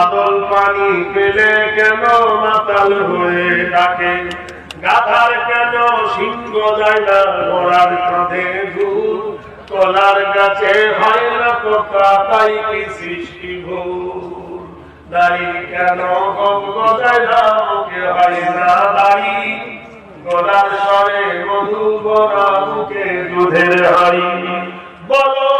বাদল পানি পেলে কেন মাতাল হয়ে ডাকে? গাধার কেন সিংহ যায় না ঘোড়ার কাঁধে দূর কলার গাছে হয় না পোকা, তাই কি সৃষ্টি ভুল দাড়ি কেন হয় না দাড়ি? গলার স্বরে মধু বরা মুখে দুধের হাড়ি। বলো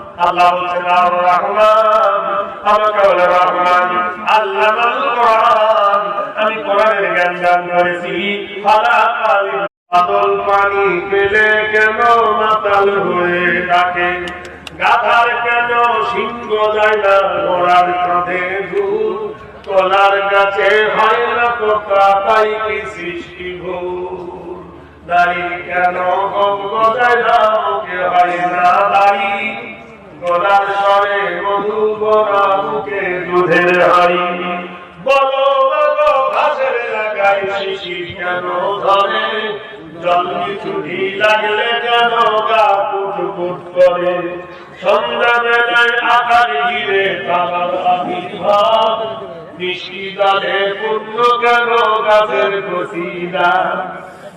আল্লাহ বলছেন আমাকে বলে রহমান কোরআন। আমি কোরআনের জ্ঞান দান করেছি। বাদল পানি পেলে কেন মাতাল হয়ে ডাকে গাধার কেন সিংহ যায় না ঘোড়ার কাঁধে দূর কলার গাছে হয় না পোকা, তাই কি সৃষ্টি ভুল দাড়ি কেন গপ গজায় না মুখে হয় না দাড়ি গলার স্বরে মধু বরা দুধের হাড়ি। বলো ঘাসের লাগাই শিশি কেন ধরে? জল ছুটি লাগলে কেন গা পুট পুট করে? সন্ধ্যা বেলায় আকার ঘিরে তারার আবির্ভাব। বৃষ্টি দালে পূর্ণ কেন গাছের কচিদা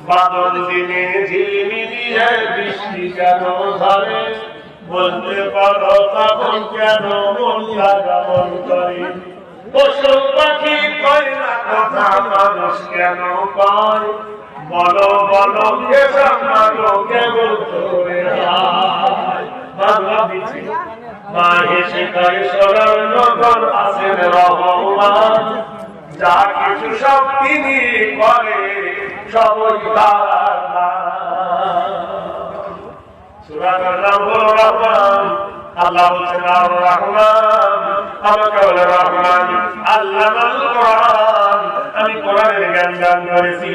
বাদল দিনে ঝিলমিলিয়ে বৃষ্টি কেন ধরে? বলতে পারো তখন কেন মন লাগামন করে? পশু পাখি কয় কথা, মানুষ কেন পায়? বলো বলো কে কেবল তোরে মা কয় যা কিছু সব তিনি করে, সবই তার। সূরার নাম হলো রহমান, আল্লাহ বলছেন আর রহমান, আমাকে বলে রহমান, আল্লাহ কোরআন আমি কোরআনের জ্ঞান দান করেছি